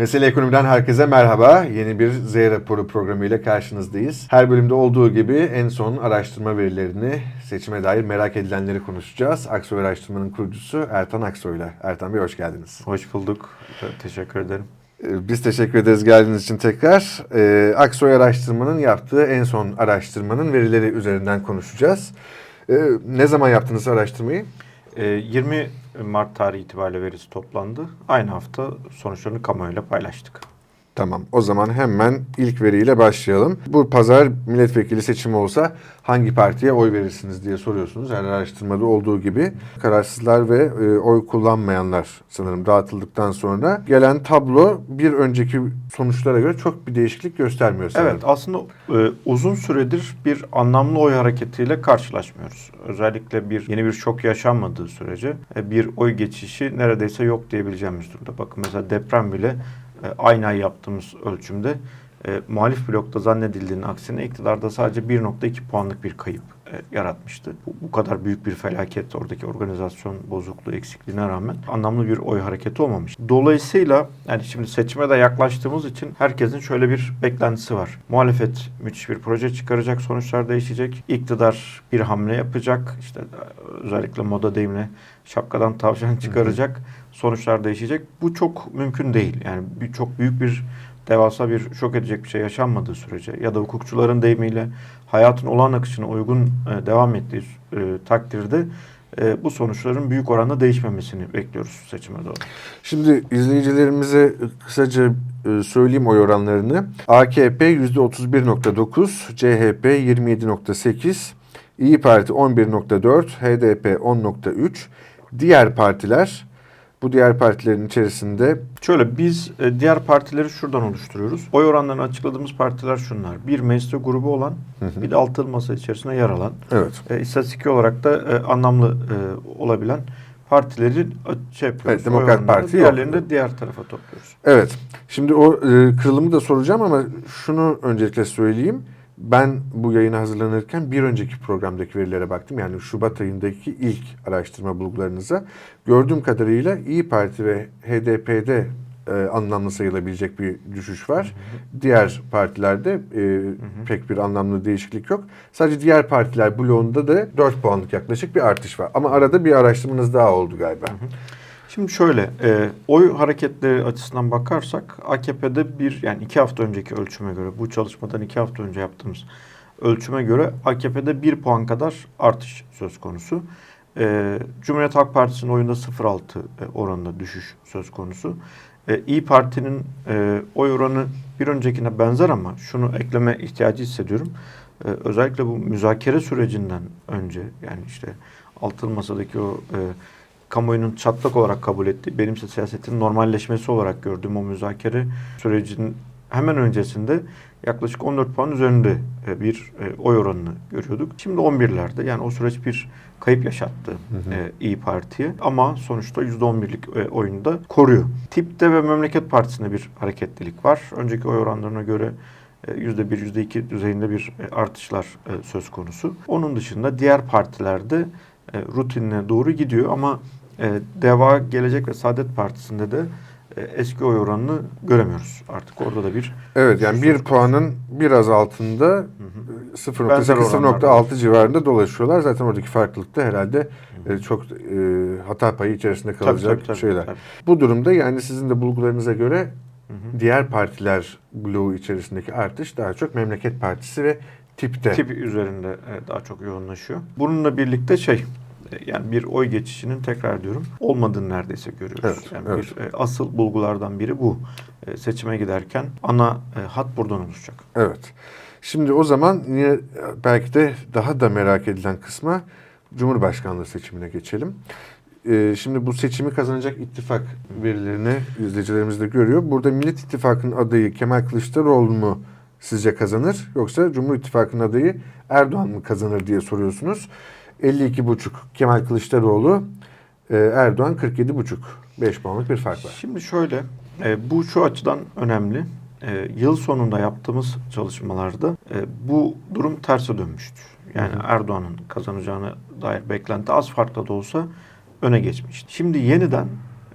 Mesele Ekonomi'den herkese merhaba. Yeni bir Z raporu programı ile karşınızdayız. Her bölümde olduğu gibi en son araştırma verilerini, seçime dair merak edilenleri konuşacağız. Aksoy Araştırma'nın kurucusu Ertan Aksoy'la. Ertan Bey hoş geldiniz. Hoş bulduk. Teşekkür ederim. Ee, Biz teşekkür ederiz geldiğiniz için tekrar. Ee, Aksoy Araştırma'nın yaptığı en son araştırmanın verileri üzerinden konuşacağız. Ee, ne zaman yaptınız araştırmayı? Ee, 20 Mart tarihi itibariyle verisi toplandı. Aynı hafta sonuçlarını kamuoyuyla paylaştık. Tamam. O zaman hemen ilk veriyle başlayalım. Bu pazar milletvekili seçimi olsa hangi partiye oy verirsiniz diye soruyorsunuz. Her araştırmada olduğu gibi kararsızlar ve e, oy kullanmayanlar sanırım dağıtıldıktan sonra gelen tablo bir önceki sonuçlara göre çok bir değişiklik göstermiyor sanırım. Evet aslında e, uzun süredir bir anlamlı oy hareketiyle karşılaşmıyoruz. Özellikle bir yeni bir şok yaşanmadığı sürece e, bir oy geçişi neredeyse yok diyebileceğimiz durumda. Bakın mesela deprem bile e, aynı ay yaptığımız ölçümde e, muhalif blokta zannedildiğinin aksine iktidarda sadece 1.2 puanlık bir kayıp e, yaratmıştı. Bu, bu kadar büyük bir felaket oradaki organizasyon bozukluğu eksikliğine rağmen anlamlı bir oy hareketi olmamış. Dolayısıyla yani şimdi seçime de yaklaştığımız için herkesin şöyle bir beklentisi var. Muhalefet müthiş bir proje çıkaracak, sonuçlar değişecek. İktidar bir hamle yapacak. İşte e, özellikle moda deyimle şapkadan tavşan çıkaracak. Sonuçlar değişecek. Bu çok mümkün değil. Yani bir, çok büyük bir devasa bir şok edecek bir şey yaşanmadığı sürece ya da hukukçuların deyimiyle hayatın olağan akışına uygun e, devam ettiği e, takdirde e, bu sonuçların büyük oranda değişmemesini bekliyoruz seçime doğru. Şimdi izleyicilerimize kısaca e, söyleyeyim oy oranlarını. AKP %31.9, CHP 27.8, İyi Parti 11.4, HDP 10.3. Diğer partiler bu diğer partilerin içerisinde Şöyle biz e, diğer partileri şuradan oluşturuyoruz. Oy oranlarını açıkladığımız partiler şunlar. Bir mecliste grubu olan, bir de altılı masa içerisinde yer alan. evet E, istatistiki olarak da e, anlamlı e, olabilen partilerin e, şey yapıyoruz. Evet, Demokrat. Parti. Diğerlerini de diğer tarafa topluyoruz. Evet. Şimdi o e, kırılımı da soracağım ama şunu öncelikle söyleyeyim. Ben bu yayına hazırlanırken bir önceki programdaki verilere baktım. Yani Şubat ayındaki ilk araştırma bulgularınıza. Gördüğüm kadarıyla İyi Parti ve HDP'de e, anlamlı sayılabilecek bir düşüş var. Diğer partilerde e, pek bir anlamlı değişiklik yok. Sadece diğer partiler bloğunda da 4 puanlık yaklaşık bir artış var. Ama arada bir araştırmanız daha oldu galiba. Şimdi şöyle, e, oy hareketleri açısından bakarsak AKP'de bir yani iki hafta önceki ölçüme göre, bu çalışmadan iki hafta önce yaptığımız ölçüme göre AKP'de bir puan kadar artış söz konusu. E, Cumhuriyet Halk Partisi'nin oyunda 0.6 e, oranında düşüş söz konusu. E, İyi Parti'nin e, oy oranı bir öncekine benzer ama şunu ekleme ihtiyacı hissediyorum. E, özellikle bu müzakere sürecinden önce yani işte altılı masadaki o e, kamuoyunun çatlak olarak kabul ettiği, benimse siyasetin normalleşmesi olarak gördüğüm o müzakere sürecinin hemen öncesinde yaklaşık 14 puan üzerinde e, bir e, oy oranını görüyorduk. Şimdi 11'lerde yani o süreç bir kayıp yaşattı e, İyi Parti'ye ama sonuçta %11'lik e, oyunu da koruyor. Tip'te ve Memleket Partisi'nde bir hareketlilik var. Önceki oy oranlarına göre e, %1, %2 düzeyinde bir artışlar söz konusu. Onun dışında diğer partilerde rutinine doğru gidiyor ama e, Deva, Gelecek ve Saadet Partisi'nde de e, eski oy oranını göremiyoruz. Artık orada da bir Evet yani bir puanın biraz altında Benzer oranlarda. 0.8-0.6 civarında dolaşıyorlar. Zaten oradaki farklılık da herhalde e, çok e, hata payı içerisinde kalacak tabii, tabii, şeyler. tabii. Bu durumda yani sizin de bulgularınıza göre diğer partiler bloğu içerisindeki artış daha çok Memleket Partisi ve tipte. tip üzerinde e, daha çok yoğunlaşıyor. Bununla birlikte şey yani bir oy geçişinin tekrar diyorum olmadığını neredeyse görüyoruz. Evet, yani evet. bir e, asıl bulgulardan biri bu. E, seçime giderken ana e, hat buradan oluşacak. Evet. Şimdi o zaman yine belki de daha da merak edilen kısma Cumhurbaşkanlığı seçimine geçelim. Ee, şimdi bu seçimi kazanacak ittifak verilerini izleyicilerimiz de görüyor. Burada Millet İttifakı'nın adayı Kemal Kılıçdaroğlu mu sizce kazanır yoksa Cumhur İttifakı'nın adayı Erdoğan mı kazanır diye soruyorsunuz. 52,5 Kemal Kılıçdaroğlu, e, Erdoğan 47,5. 5 puanlık bir fark var. Şimdi şöyle, e, bu şu açıdan önemli. E, yıl sonunda yaptığımız çalışmalarda e, bu durum terse dönmüştü. Yani Erdoğan'ın kazanacağına dair beklenti az farklı da olsa öne geçmişti. Şimdi yeniden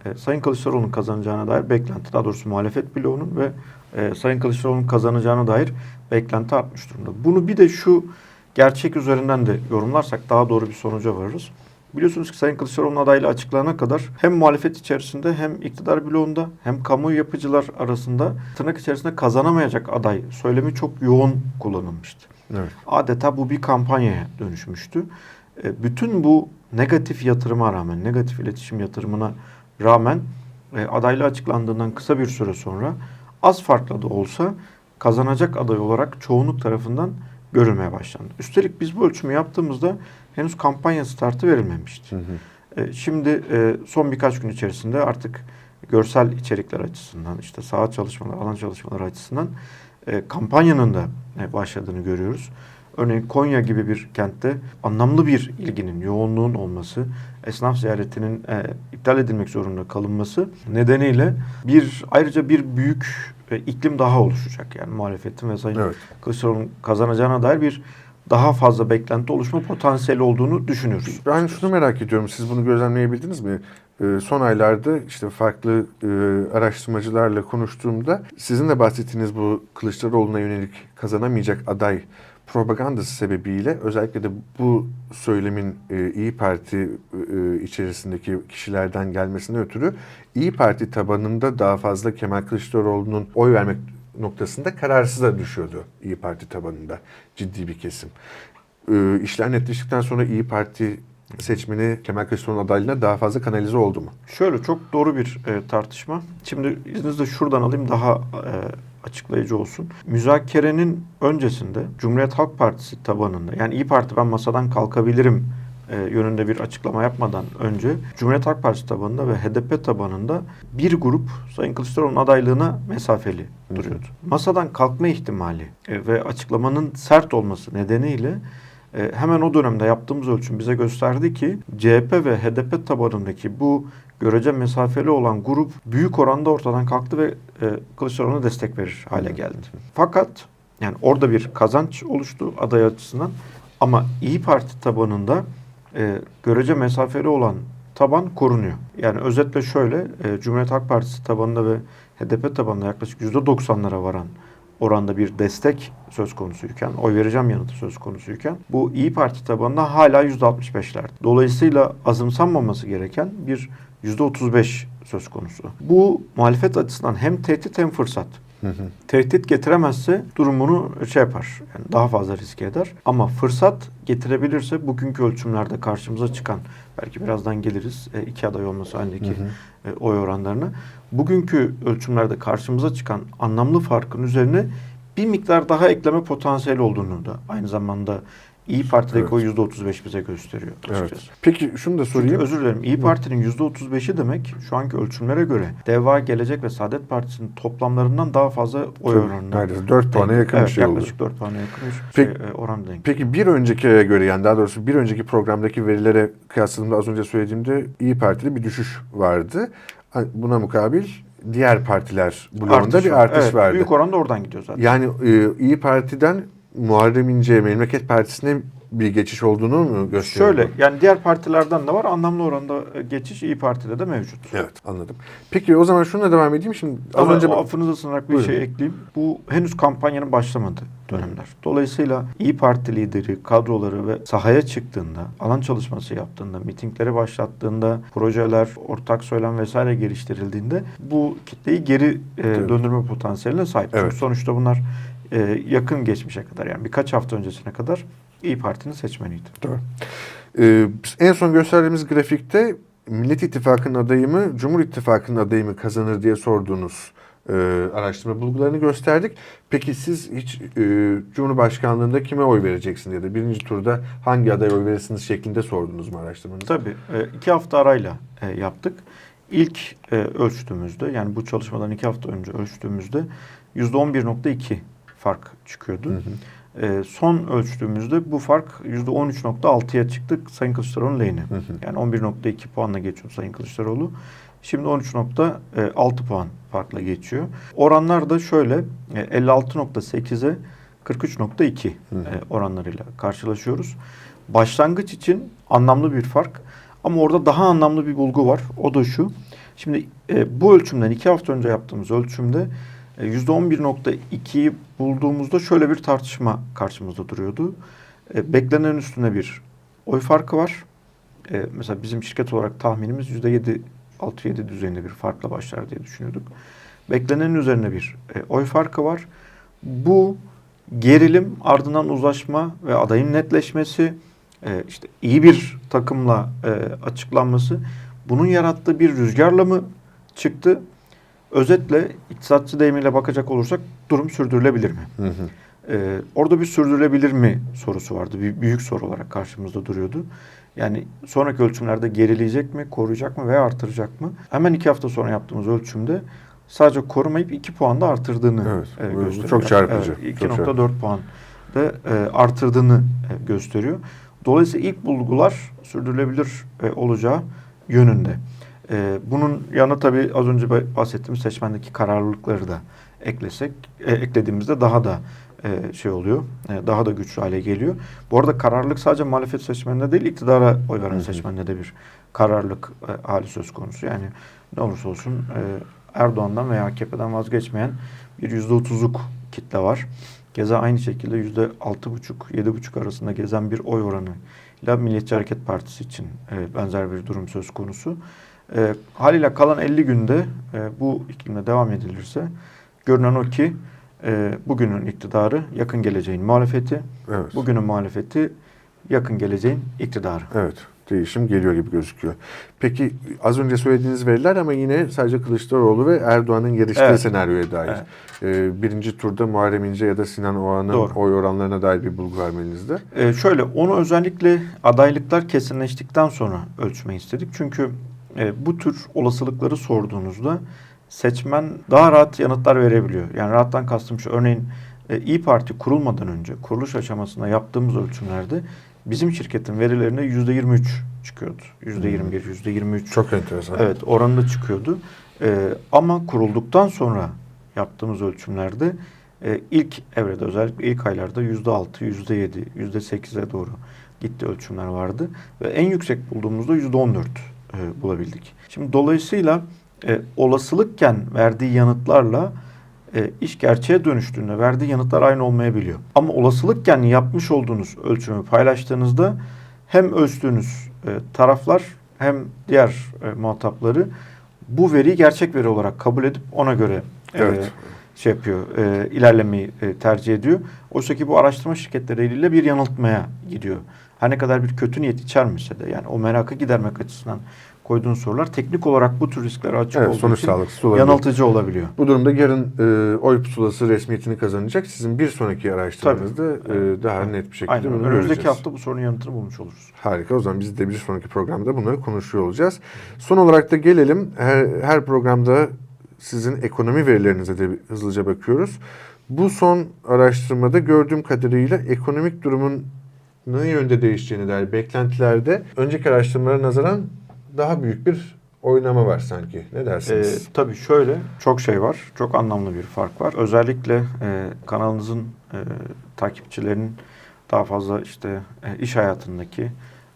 e, Sayın Kılıçdaroğlu'nun kazanacağına dair beklenti, daha doğrusu muhalefet bloğunun ve e, Sayın Kılıçdaroğlu'nun kazanacağına dair beklenti artmış durumda. Bunu bir de şu gerçek üzerinden de yorumlarsak daha doğru bir sonuca varırız. Biliyorsunuz ki Sayın Kılıçdaroğlu'nun adaylığı açıklanana kadar hem muhalefet içerisinde hem iktidar bloğunda hem kamuoyu yapıcılar arasında tırnak içerisinde kazanamayacak aday söylemi çok yoğun kullanılmıştı. Evet. Adeta bu bir kampanyaya dönüşmüştü. E, Bütün bu negatif yatırıma rağmen, negatif iletişim yatırımına rağmen e, adaylığı açıklandığından kısa bir süre sonra az farklı da olsa kazanacak aday olarak çoğunluk tarafından görülmeye başlandı. Üstelik biz bu ölçümü yaptığımızda henüz kampanya startı verilmemişti. Hı hı. E, Şimdi e, son birkaç gün içerisinde artık görsel içerikler açısından, işte saha çalışmaları, alan çalışmaları açısından e, kampanyanın da e, başladığını görüyoruz. Örneğin Konya gibi bir kentte anlamlı bir ilginin, yoğunluğun olması, esnaf ziyaretinin e, iptal edilmek zorunda kalınması nedeniyle bir ayrıca bir büyük e, iklim daha oluşacak. Yani muhalefetin ve Sayın Evet. Kılıçdaroğlu'nun kazanacağına dair bir daha fazla beklenti oluşma potansiyeli olduğunu düşünüyoruz. Ben şunu merak ediyorum. Siz bunu gözlemleyebildiniz mi? Ee, son aylarda işte farklı e, araştırmacılarla konuştuğumda sizin de bahsettiğiniz bu Kılıçdaroğlu'na yönelik kazanamayacak aday propagandası sebebiyle özellikle de bu söylemin e, İyi Parti e, içerisindeki kişilerden gelmesine ötürü İyi Parti tabanında daha fazla Kemal Kılıçdaroğlu'nun oy vermek noktasında kararsıza düşüyordu İyi Parti tabanında ciddi bir kesim. E, işler netleştikten sonra İyi Parti seçmeni Kemal Kılıçdaroğlu adaylığına daha fazla kanalize oldu mu? Şöyle çok doğru bir e, tartışma. Şimdi izninizle şuradan alayım daha e, açıklayıcı olsun. Müzakerenin öncesinde Cumhuriyet Halk Partisi tabanında yani İyi Parti ben masadan kalkabilirim e, yönünde bir açıklama yapmadan önce Cumhuriyet Halk Partisi tabanında ve HDP tabanında bir grup Sayın Kılıçdaroğlu'nun adaylığına mesafeli duruyordu. Masadan kalkma ihtimali e, ve açıklamanın sert olması nedeniyle e, hemen o dönemde yaptığımız ölçüm bize gösterdi ki CHP ve HDP tabanındaki bu görece mesafeli olan grup büyük oranda ortadan kalktı ve e, Kılıçdaroğlu'na destek verir hale geldi. Fakat yani orada bir kazanç oluştu aday açısından ama İyi Parti tabanında e, görece mesafeli olan taban korunuyor. Yani özetle şöyle e, Cumhuriyet Halk Partisi tabanında ve HDP tabanında yaklaşık %90'lara varan oranda bir destek söz konusuyken, oy vereceğim yanıtı söz konusuyken bu İyi Parti tabanında hala %65'ler. Dolayısıyla azımsanmaması gereken bir %35 söz konusu. Bu muhalefet açısından hem tehdit hem fırsat. Tehdit getiremezse durumunu şey yapar. Yani daha fazla riske eder. Ama fırsat getirebilirse bugünkü ölçümlerde karşımıza çıkan belki birazdan geliriz e, iki aday olması halindeki e, oy oranlarına. Bugünkü ölçümlerde karşımıza çıkan anlamlı farkın üzerine bir miktar daha ekleme potansiyeli olduğunu da aynı zamanda İyi Parti'deki Evet. o %35 bize gösteriyor Evet. açıkçası. Peki şunu da sorayım. Çünkü özür dilerim. İyi Parti'nin %35'i demek şu anki ölçümlere göre Deva, Gelecek ve Saadet Partisi'nin toplamlarından daha fazla oy Tabii, oranına. neredeyse 4 puana yakın evet, bir şey oldu. yaklaşık 4 puana yakın bir Peki- şey, e, oran denk. Peki bir öncekiye göre yani daha doğrusu bir önceki programdaki verilere kıyasladığımda az önce söylediğimde İyi Parti'de bir düşüş vardı. Buna mukabil diğer partiler bloğunda Artış bir artış evet, vardı. Büyük oranda oradan gidiyor zaten. Yani e, İyi Parti'den Muharrem İnce'ye Memleket Partisi'ne bir geçiş olduğunu mu gösteriyor? Şöyle bu? yani diğer partilerden de var anlamlı oranda e, geçiş İyi Parti'de de mevcut. Evet anladım. Peki o zaman şununla devam edeyim. Şimdi az Ama önce affınıza sığınarak bir Buyurun. şey ekleyeyim. Bu henüz kampanyanın başlamadığı dönemler. Dolayısıyla İyi Parti lideri, kadroları ve sahaya çıktığında, alan çalışması yaptığında, mitingleri başlattığında, projeler, ortak söylem vesaire geliştirildiğinde bu kitleyi geri e, döndürme potansiyeline sahip. Çünkü Evet. sonuçta bunlar e, yakın geçmişe kadar yani birkaç hafta öncesine kadar İyi Parti'nin seçmeniydi. Doğru. Ee, en son gösterdiğimiz grafikte Millet İttifakı'nın adayı mı, Cumhur İttifakı'nın adayı mı kazanır diye sorduğunuz e, araştırma bulgularını gösterdik. Peki siz hiç e, Cumhurbaşkanlığında kime oy vereceksin ya da birinci turda hangi adaya oy verirsiniz şeklinde sordunuz mu araştırmanızı? Tabii. e, iki hafta arayla e, yaptık. İlk e, ölçtüğümüzde yani bu çalışmadan iki hafta önce ölçtüğümüzde %11.2 fark çıkıyordu. Hı hı. E, son ölçtüğümüzde bu fark %13.6'ya çıktı Sayın Kılıçdaroğlu'nun lehine. Hı hı. Yani 11.2 puanla geçiyor Sayın Kılıçdaroğlu. Şimdi 13.6 puan farkla geçiyor. Oranlar da şöyle e, 56.8'e 43.2 Hı hı. e, oranlarıyla karşılaşıyoruz. Başlangıç için anlamlı bir fark ama orada daha anlamlı bir bulgu var. O da şu. Şimdi e, bu ölçümden iki hafta önce yaptığımız ölçümde %11.2'yi bulduğumuzda şöyle bir tartışma karşımızda duruyordu. E, beklenen üstüne bir oy farkı var. E, mesela bizim şirket olarak tahminimiz %7, 6-7 düzeyinde bir farkla başlar diye düşünüyorduk. Beklenenin üzerine bir e, oy farkı var. Bu gerilim ardından uzlaşma ve adayın netleşmesi, e, işte iyi bir takımla e, açıklanması bunun yarattığı bir rüzgarla mı çıktı? Özetle iktisatçı deyimiyle bakacak olursak durum sürdürülebilir mi? Hı hı. Ee, orada bir sürdürülebilir mi sorusu vardı. Bir büyük soru olarak karşımızda duruyordu. Yani sonraki ölçümlerde gerileyecek mi, koruyacak mı veya artıracak mı? Hemen iki hafta sonra yaptığımız ölçümde sadece korumayıp 2 puan da artırdığını Evet, e, gösteriyor. çok çarpıcı, çok 2.4 puan da e, artırdığını e, gösteriyor. Dolayısıyla ilk bulgular sürdürülebilir e, olacağı yönünde. E, bunun yanı tabii az önce bahsettiğimiz seçmendeki kararlılıkları da eklesek, e, eklediğimizde daha da e, şey oluyor, e, daha da güçlü hale geliyor. Bu arada kararlılık sadece muhalefet seçmeninde değil, iktidara oy veren seçmende de bir kararlılık e, hali söz konusu. Yani ne olursa olsun e, Erdoğan'dan veya AKP'den vazgeçmeyen bir yüzde otuzluk kitle var. Keza aynı şekilde yüzde altı buçuk, yedi buçuk arasında gezen bir oy oranıyla Milliyetçi Hareket Partisi için e, benzer bir durum söz konusu. E, haliyle kalan 50 günde e, bu iklimde devam edilirse görünen o ki e, bugünün iktidarı yakın geleceğin muhalefeti, Evet. bugünün muhalefeti yakın geleceğin iktidarı. Evet. Değişim geliyor gibi gözüküyor. Peki az önce söylediğiniz veriler ama yine sadece Kılıçdaroğlu ve Erdoğan'ın yarıştığı Evet. senaryoya dair. Evet. Ee, birinci turda Muharrem İnce ya da Sinan Oğan'ın oy oranlarına dair bir bulgu vermenizde. Ee, şöyle onu özellikle adaylıklar kesinleştikten sonra ölçmeyi istedik. Çünkü e, bu tür olasılıkları sorduğunuzda seçmen daha rahat yanıtlar verebiliyor. Yani rahattan kastım şu örneğin e, İyi Parti kurulmadan önce kuruluş aşamasında yaptığımız ölçümlerde bizim şirketin verilerine %23 çıkıyordu. %21, %23 Çok enteresan. Evet oranında çıkıyordu. Ee, ama kurulduktan sonra yaptığımız ölçümlerde e, ilk evrede özellikle ilk aylarda yüzde altı, yüzde yedi, yüzde sekize doğru gitti ölçümler vardı. Ve en yüksek bulduğumuzda yüzde on dört e, bulabildik. Şimdi dolayısıyla e, olasılıkken verdiği yanıtlarla e, iş gerçeğe dönüştüğünde verdiği yanıtlar aynı olmayabiliyor. Ama olasılıkken yapmış olduğunuz ölçümü paylaştığınızda hem ölçtüğünüz e, taraflar hem diğer e, muhatapları bu veriyi gerçek veri olarak kabul edip ona göre e, Evet. şey yapıyor, e, ilerlemeyi e, tercih ediyor. Oysa ki bu araştırma şirketleriyle bir yanıltmaya gidiyor. Her ne kadar bir kötü niyet içermese de yani o merakı gidermek açısından koyduğun sorular teknik olarak bu tür risklere açık Evet, olduğu sonuç için sağlıksız olabilir. yanıltıcı olabiliyor. Bu durumda yarın e, oy pusulası resmiyetini kazanacak. Sizin bir sonraki araştırmanızda e, daha Evet. net bir şekilde Aynen. bunu Önümüzdeki göreceğiz. hafta bu sorunun yanıtını bulmuş oluruz. Harika. O zaman biz de bir sonraki programda bunları konuşuyor olacağız. Son olarak da gelelim. Her, her programda sizin ekonomi verilerinize de hızlıca bakıyoruz. Bu son araştırmada gördüğüm kadarıyla ekonomik durumun ne yönde değişeceğine dair beklentilerde önceki araştırmalara nazaran daha büyük bir oynama var sanki. Ne dersiniz? Ee, tabii şöyle çok şey var. Çok anlamlı bir fark var. Özellikle e, kanalınızın e, takipçilerinin daha fazla işte e, iş hayatındaki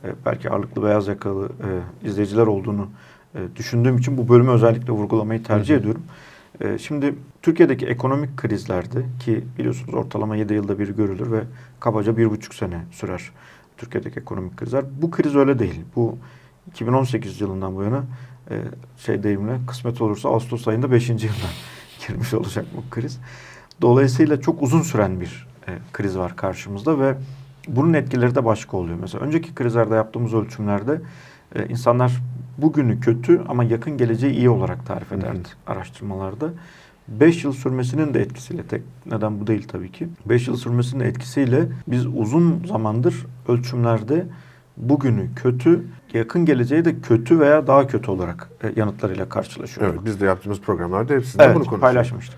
e, belki ağırlıklı beyaz yakalı e, izleyiciler olduğunu e, düşündüğüm için bu bölümü özellikle vurgulamayı tercih Hı hı. ediyorum. E, şimdi Türkiye'deki ekonomik krizlerde ki biliyorsunuz ortalama 7 yılda bir görülür ve kabaca bir buçuk sene sürer Türkiye'deki ekonomik krizler. Bu kriz öyle değil. Bu 2018 yılından bu yana e, şey deyimle kısmet olursa Ağustos ayında 5. yılına girmiş olacak bu kriz. Dolayısıyla çok uzun süren bir e, kriz var karşımızda ve bunun etkileri de başka oluyor. Mesela önceki krizlerde yaptığımız ölçümlerde e, insanlar bugünü kötü ama yakın geleceği iyi olarak tarif Hı hı. ederdi araştırmalarda. 5 yıl sürmesinin de etkisiyle tek neden bu değil tabii ki. 5 yıl sürmesinin etkisiyle biz uzun zamandır ölçümlerde bugünü kötü, yakın geleceği de kötü veya daha kötü olarak e, yanıtlarıyla karşılaşıyorduk. evet, biz de yaptığımız programlarda hepsinde Evet, bunu konuşuyoruz. paylaşmıştık.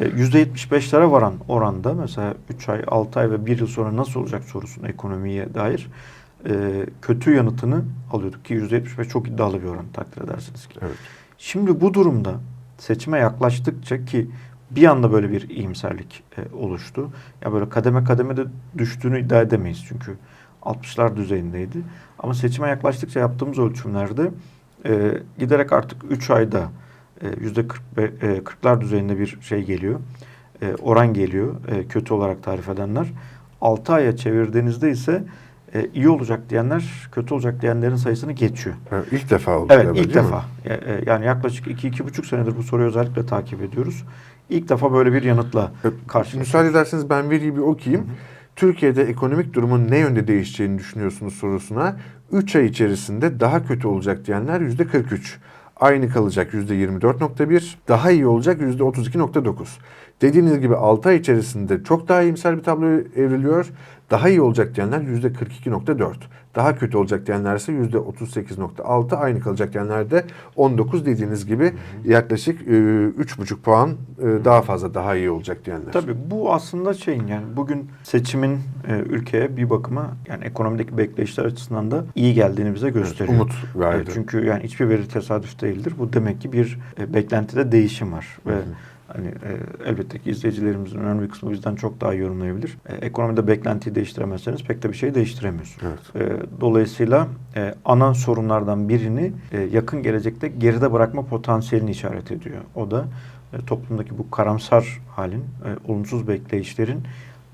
E, %75'lere varan oranda mesela 3 ay, 6 ay ve 1 yıl sonra nasıl olacak sorusuna ekonomiye dair e, kötü yanıtını alıyorduk ki %75 çok iddialı bir oran takdir edersiniz ki. Evet. Şimdi bu durumda seçime yaklaştıkça ki bir anda böyle bir iyimserlik e, oluştu. Ya böyle kademe kademe de düştüğünü iddia edemeyiz çünkü 60'lar düzeyindeydi. Ama seçime yaklaştıkça yaptığımız ölçümlerde e, giderek artık 3 ayda e, yüzde 40 e, 40'lar düzeyinde bir şey geliyor. E, oran geliyor e, kötü olarak tarif edenler. 6 aya çevirdiğinizde ise e, iyi olacak diyenler kötü olacak diyenlerin sayısını geçiyor. Ha, ilk defa oldu. Evet ilk değil mi? defa. Ya- e, Yani yaklaşık 2-2,5 senedir bu soruyu özellikle takip ediyoruz. İlk defa böyle bir yanıtla E, karşılaşıyoruz. Müsaade ederseniz ben veriyi bir okuyayım. Türkiye'de ekonomik durumun ne yönde değişeceğini düşünüyorsunuz sorusuna 3 ay içerisinde daha kötü olacak diyenler %43. Aynı kalacak %24.1, daha iyi olacak %32.9. Dediğiniz gibi 6 ay içerisinde çok daha iyimser bir tablo evriliyor. Daha iyi olacak diyenler %42.4. Daha kötü olacak diyenler ise %38.6. Aynı kalacak diyenler de 19 dediğiniz gibi yaklaşık e, 3,5 puan e, daha fazla daha iyi olacak diyenler. Tabii bu aslında şeyin yani bugün seçimin e, ülkeye bir bakıma yani ekonomideki bekleyişler açısından da iyi geldiğini bize gösteriyor. Umut verdi. Evet, çünkü yani hiçbir veri tesadüf değildir. Bu demek ki bir e, beklentide değişim var ve hani e, elbette ki izleyicilerimizin önemli bir kısmı bizden çok daha yorumlayabilir. E, ekonomide beklentiyi değiştiremezseniz pek de bir şey değiştiremiyorsunuz. Evet. E, dolayısıyla e, ana sorunlardan birini e, yakın gelecekte geride bırakma potansiyelini işaret ediyor. O da e, toplumdaki bu karamsar halin, e, olumsuz bekleyişlerin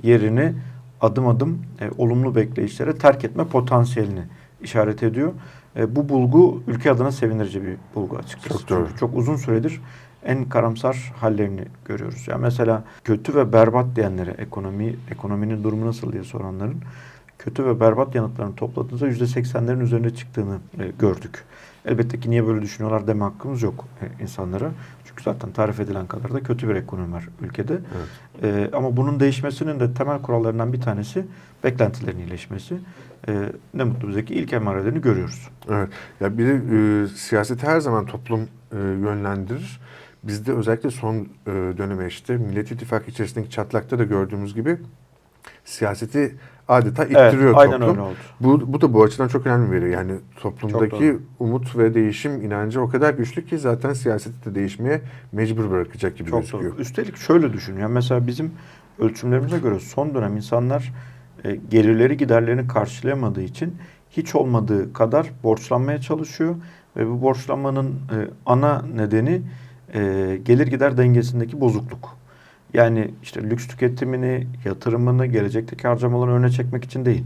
yerini adım adım e, olumlu bekleyişlere terk etme potansiyelini işaret ediyor. E, bu bulgu ülke adına sevindirici bir bulgu açıkçası. Çok doğru. Çünkü çok uzun süredir en karamsar hallerini görüyoruz. Yani mesela kötü ve berbat diyenlere ekonomi ekonominin durumu nasıl diye soranların kötü ve berbat yanıtlarını topladığınızda yüzde seksenlerin üzerine çıktığını e, gördük. Elbette ki niye böyle düşünüyorlar deme hakkımız yok e, insanlara. Çünkü zaten tarif edilen kadar da kötü bir ekonomi var ülkede. E, ama bunun değişmesinin de temel kurallarından bir tanesi beklentilerin iyileşmesi. E, ne mutlu bize ki ilk emarelerini görüyoruz. Evet. Ya bir de e, siyaseti her zaman toplum e, yönlendirir. Bizde özellikle son e, döneme işte Millet İttifakı içerisindeki çatlakta da gördüğümüz gibi siyaseti adeta ittiriyor evet, aynen toplum. öyle oldu. Bu, bu da bu açıdan çok önemli bir veri. Yani toplumdaki umut ve değişim inancı o kadar güçlü ki zaten siyaseti de değişmeye mecbur bırakacak gibi Çok gözüküyor. doğru. Üstelik şöyle düşün. Yani mesela bizim ölçümlerimize göre son dönem insanlar e, gelirleri giderlerini karşılayamadığı için hiç olmadığı kadar borçlanmaya çalışıyor ve bu borçlanmanın e, ana nedeni e, gelir gider dengesindeki bozukluk. Yani işte lüks tüketimini, yatırımını, gelecekteki harcamalarını öne çekmek için değil.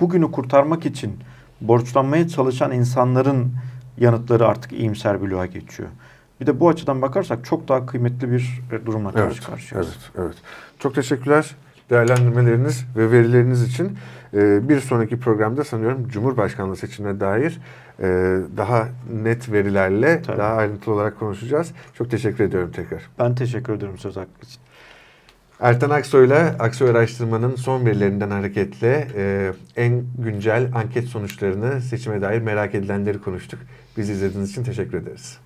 Bugünü kurtarmak için borçlanmaya çalışan insanların yanıtları artık iyimser bir bloğa geçiyor. Bir de bu açıdan bakarsak çok daha kıymetli bir e, durumla karşı Evet, karşıyayız. evet, evet. Çok teşekkürler değerlendirmeleriniz ve verileriniz için. Ee, bir sonraki programda sanıyorum Cumhurbaşkanlığı seçimine dair e, daha net verilerle Tabii. daha ayrıntılı olarak konuşacağız. Çok teşekkür ediyorum tekrar. Ben teşekkür ederim söz hakkı için. Ertan Aksoy'la Aksoy Araştırma'nın son verilerinden hareketle e, en güncel anket sonuçlarını seçime dair merak edilenleri konuştuk. Bizi izlediğiniz için teşekkür ederiz.